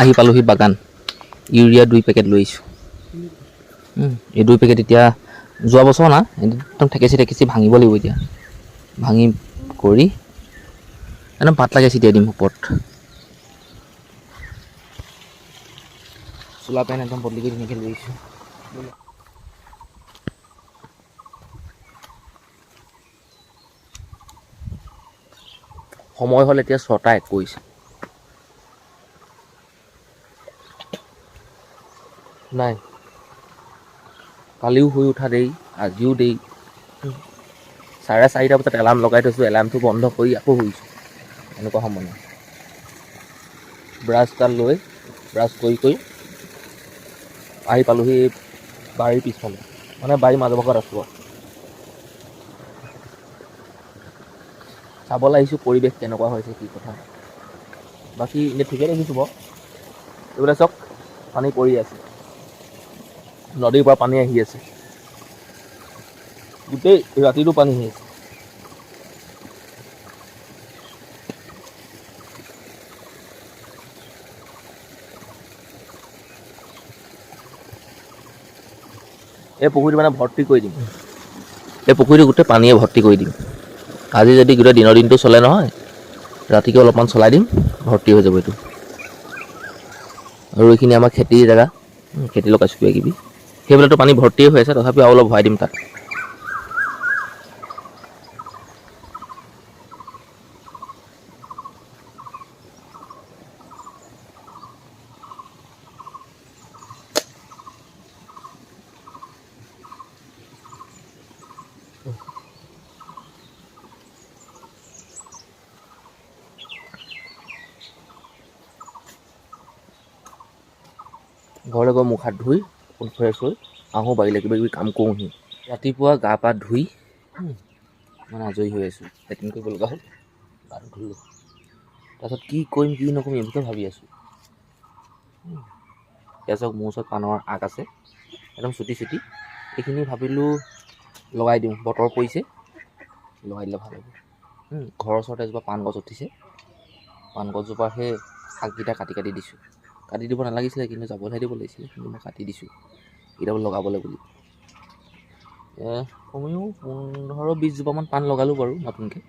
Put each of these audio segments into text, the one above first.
আহি পালোহি বাগান। ইউৰিয়া দুই পেকেট লৈ এই দুই পেকেট এতিয়া যোৱা বছৰ না, একদম ঠেকেচি ঠেকেচি ভাঙিব লাগিব এতিয়া। ভাঙি কৰি একদম পাতলাকৈ ছিটিয়াই দিম ওপৰত। চোলা পেণ্ট একদম বদলি কৰি ধুনীয়াকৈ লৈ সময় হ'ল এতিয়া ছটা একৈছ। নাই। কালিও শুই উঠা দেৰি আজিও দেৰি। চাৰে চাৰিটা বজাত এলাৰ্ম লগাই থৈছোঁ এলাৰ্মটো বন্ধ কৰি আকৌ শুইছোঁ। এনেকুৱা সময় ব্ৰাছডাল লৈ ব্ৰাছ কৰি কৰি আহি পালোহি বাৰীৰ পিছফালে। মানে বাৰীৰ মাজৰ ভাগত আছোঁ আৰু। চাবলৈ আহিছোঁ পৰিৱেশ কেনেকুৱা হৈছে কি কথা। বাকী এনেই ঠিকে দেখিছোঁ বাৰু। এইবিলাক চাওক পানী পৰি আছে। নদীৰ পৰা পানী আহি আছে। গোটেই ৰাতিটো পানী আহি আছে। এই পুখুৰীটো মানে ভৰ্তি কৰি দিম। এই পুখুৰীটো গোটেই পানীয়ে ভৰ্তি কৰি দিম। আজি যদি গোটেই দিনৰ দিনটো চলে নহয়, ৰাতিকে অলপমান চলাই দিম, ভৰ্তি হৈ যাব এইটো। আৰু এইখিনি আমাৰ খেতিৰ জেগা। খেতি লগাইছোঁ কিবা কিবি। সেইবিলাকতো পানী ভৰ্তিয়ে হৈ আছে তথাপিও অলপ ভৰাই দিম তাত। ঘৰলৈ গৈ মুখ হাত ধুই ফ্ৰেছ হৈ আহোঁ বাৰীলৈ কিবা কিবি কাম কৰোঁহি। ৰাতিপুৱা গা পা ধুই মানে আজৰি হৈ আছোঁ। লেট্ৰিন কৰিব লগা হ'ল গাটো ধুলোঁ। তাৰপিছত কি কৰিম কি নকৰিম এইবোৰকে ভাবি আছোঁ। এতিয়া চাওক মোৰ ওচৰত পাণৰ আগ আছে একদম চুটি চুটি। এইখিনি ভাবিলোঁ লগাই দিওঁ বতৰ পৰিছে লগাই দিলে ভাল হ'ব। ঘৰৰ ওচৰতে এজোপা পাণ গছ উঠিছে। পাণ গছজোপাৰ সেই আগকেইটা কাটি কাটি দিছোঁ। কাটি দিব নালাগিছিলে কিন্তু যাবলৈহে দিব লাগিছিলে কিন্তু মই কাটি দিছোঁ। কেইটামান লগাবলৈ বুলি। কমেও পোন্ধৰ বিছজোপামান পাণ লগালোঁ বাৰু নতুনকৈ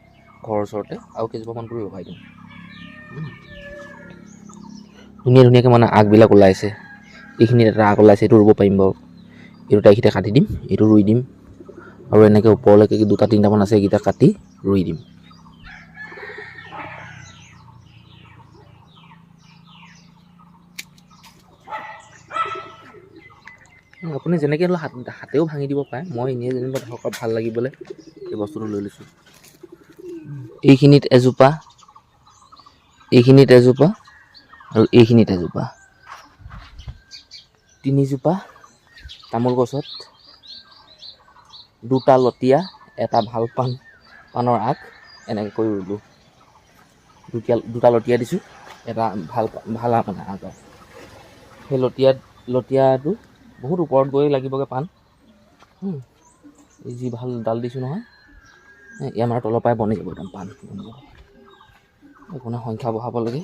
ঘৰৰ ওচৰতে আৰু কেইজোপামান কৰি লগাই দিওঁ। ধুনীয়া ধুনীয়াকৈ মানে আগবিলাক ওলাইছে। এইখিনিত এটা আগ ওলাইছে এইটো ৰুব পাৰিম বাৰু। এই দুটা এইকেইটা কাটি দিম এইটো ৰুই দিম। আৰু এনেকৈ ওপৰলৈকে দুটা তিনিটামান আছে এইকেইটা কাটি ৰুই দিম। আপুনি যেনেকৈ হ'লেও হাত হাতেও ভাঙি দিব পাৰে। মই এনেই যেনিবা ধৰক ভালো লাগিবলৈ এই বস্তুটো লৈ লৈছোঁ। এইখিনিত এজোপা এইখিনিত এজোপা আৰু এইখিনিত এজোপা। তিনিজোপা তামোল গছত। দুটা লতিয়া, এটা ভালো পাণ, পাণৰ আগ, এনেকৈ কৰি ৰুলোঁ। দুটা দুটা লতিয়া দিছোঁ, এটা ভালো ভালো মানে আগ সেই লতিয়া লতিয়াটো বহুত ওপৰত গৈ লাগিবগৈ পাণ এই যি ভাল ডাল দিছোঁ নহয় আমাৰ তলৰ পৰাই বনি যাব একদম পাণ নাই সংখ্যা বঢ়াব লাগে।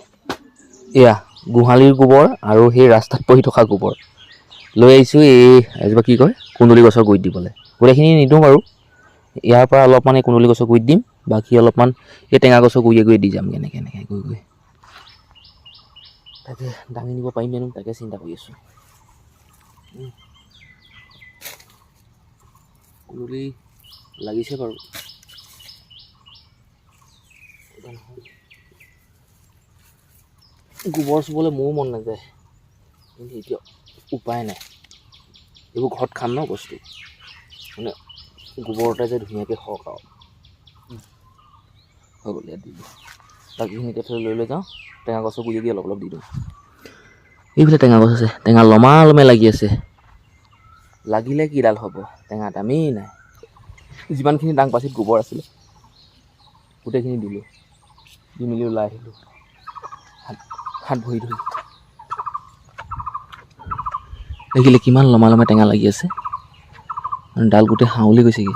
এয়া গোহালিৰ গোবৰ আৰু সেই ৰাস্তাত পৰি থকা গোবৰ। লৈ আহিছোঁ এই এজোপা কি কয় কুন্দুলি গছৰ গুৰিত দিবলৈ। গোটেইখিনি নিদিওঁ বাৰু। ইয়াৰ পৰা অলপমান এই কুন্দুলি গছৰ গুৰিত দিম। বাকী অলপমান এই টেঙা গছৰ গুৰিয়ে গুৰিয়ে দি যামগৈ এনেকৈ এনেকৈ গৈ গৈ। তাকে দাঙি নিব পাৰিম জানো তাকে চিন্তা কৰি আছোঁ। কুন্দুলি লাগিছে বাৰু। গোবৰ চুবলৈ মোৰো মন নাযায়। কিন্তু এতিয়া উপায় নাই। এইবোৰ ঘৰত খাম ন বস্তু? মানে গোবৰতে যে ধুনীয়াকৈ হওক আৰু। হৈ গ'ল ইয়াত দিলোঁ। বাকীখিনি এতিয়া লৈ লৈ যাওঁ। টেঙা গছৰ গুৰিয়ে দি অলপ অলপ দি দিওঁ। এইফালে টেঙা গছ আছে, টেঙা লমা লমে লাগি আছে। লাগিলে কিডাল হ'ব? টেঙা দামেই নাই। যিমানখিনি ডাং পাচিত গোবৰ আছিলে, গোটেইখিনি দিলোঁ। দি মেলি ওলাই আহিলোঁ। হাত হাত ভৰি ধুই। দেখিলে কিমান লমা লমে টেঙা লাগি আছে। ডাল গোটেই হাউলি গৈছেগৈ।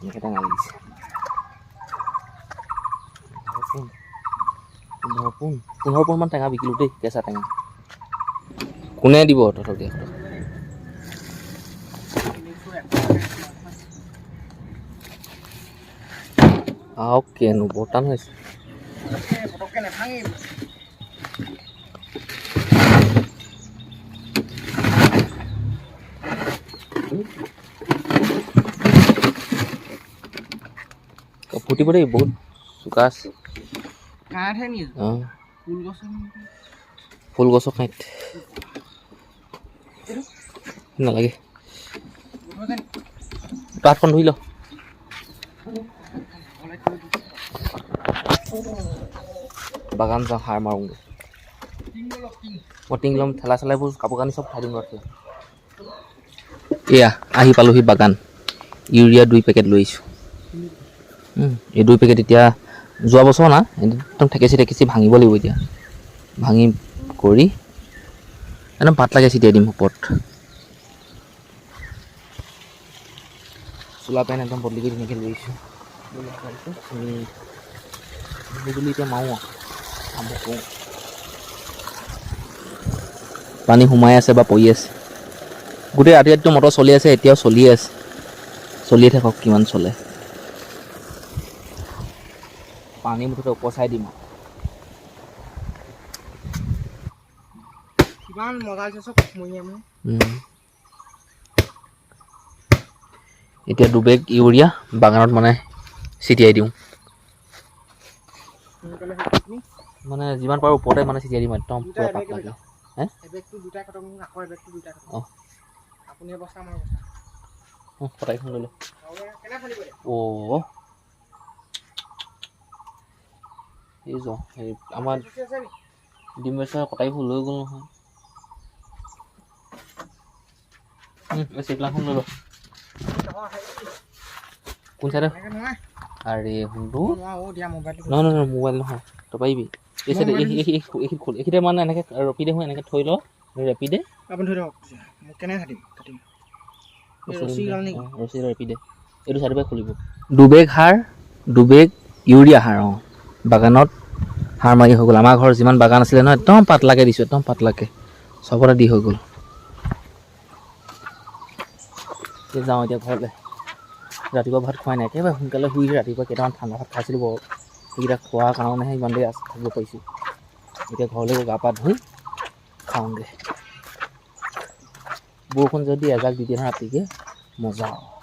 এনেকৈ টেঙা লাগিছে। পোন্ধৰ পোন পোন্ধৰ পোন পোন্ধৰ পোণমান টেঙা বিকিলোঁ দেই কেঁচা টেঙা কোনে দিব তহঁতক দিয়া আও কেনো বৰ টান হৈছে পটককৈ নাভাঙি ফুটিব দেই বহুত চোকা আছে অঁ। ফুল গছ ফুল গছৰ নালাগে। পাতখন ধুই ল। বাগান যাওঁ সাৰ মাৰোঁগৈ। মই টিং ল'ম ঠেলা চেলাইবোৰ কাপোৰ কানি চব খাই দিম ৰাখি এয়া আহি পালোহি বাগান। ইউৰিয়া দুই পেকেট লৈ আহিছোঁ। এই দুই পেকেট এতিয়া যোৱা বছৰ না একদম ঠেকেচি ঠেকেচি ভাঙিব লাগিব এতিয়া। ভাঙি কৰি একদম পাত লাগে ছিটিয়াই দিম ওপৰত। চোলা পেণ্ট একদম বদলি কৰি ধুনীয়াকৈ লৈ আহিছোঁ। গধূলি এতিয়া মাৰোঁ আৰু। কৰোঁ। পানী সোমাই আছে বা পৰি আছে। গোটেই ৰাতি ৰাতিটো মটৰ চলি আছে, এতিয়াও চলিয়ে আছে। চলিয়ে থাকক, কিমান চলে। পানী মুঠতে উপচাই দিম কিমান মজা হৈছে চব। এতিয়া দুবেগ ইউৰিয়া বাগানত মানে ছিটিয়াই দিওঁ। মানে যিমান পাৰোঁ ওপৰতে মানে ছিটিয়াই দিম একদম পূৰা দুটা কটক অঁ। আপুনি বস্তা মই বস্তা অ' এই য হেৰি আমাৰ চুচি আছে নি ডিম বেচাৰ কটাইবোৰ লৈ গ'ল নহয়। চিপলাখন লৈ ল। কোন চাইডে আৰে শুনটো। নহয় নহয় মোবাইল নহয় তই পাৰিবি। এই চাইডে এইখিনিত খোল এইখিনিতে মানে এনেকৈ ৰপি দে এনেকৈ থৈ ল ৰেপি দে আপুনি ধৰি লওক মোক কেনে কাটিম কাটিম। এই ৰছী গাল নেকি? অঁ, ৰছী ৰেপি দে এইটো চাইডৰ পৰা খুলিব। দুবেগ সাৰ দুবেগ ইউৰিয়া সাৰ অঁ। বাগানত সাৰ মাৰি হৈ গ'ল। আমাৰ ঘৰত যিমান বাগান আছিলে নহয় একদম পাতলাকৈ দিছোঁ একদম পাতলাকৈ। চবতে দি হৈ গ'ল। এতিয়া যাওঁ এতিয়া ঘৰলৈ। ৰাতিপুৱা ভাত খোৱাই নাই একেবাৰে সোনকালে শুই ৰাতিপুৱা কেইটামান ঠাণ্ডা ভাত খাইছিলোঁ বাৰু। সেইকেইটা খোৱাৰ কাৰণেহে ইমান দেৰি থাকিব পাৰিছোঁ। এতিয়া ঘৰলৈ গা পা ধুই খাওঁগৈ। বৰষুণ যদি এজাক দি দিয়ে নহয় ৰাতিকৈ মজা আৰু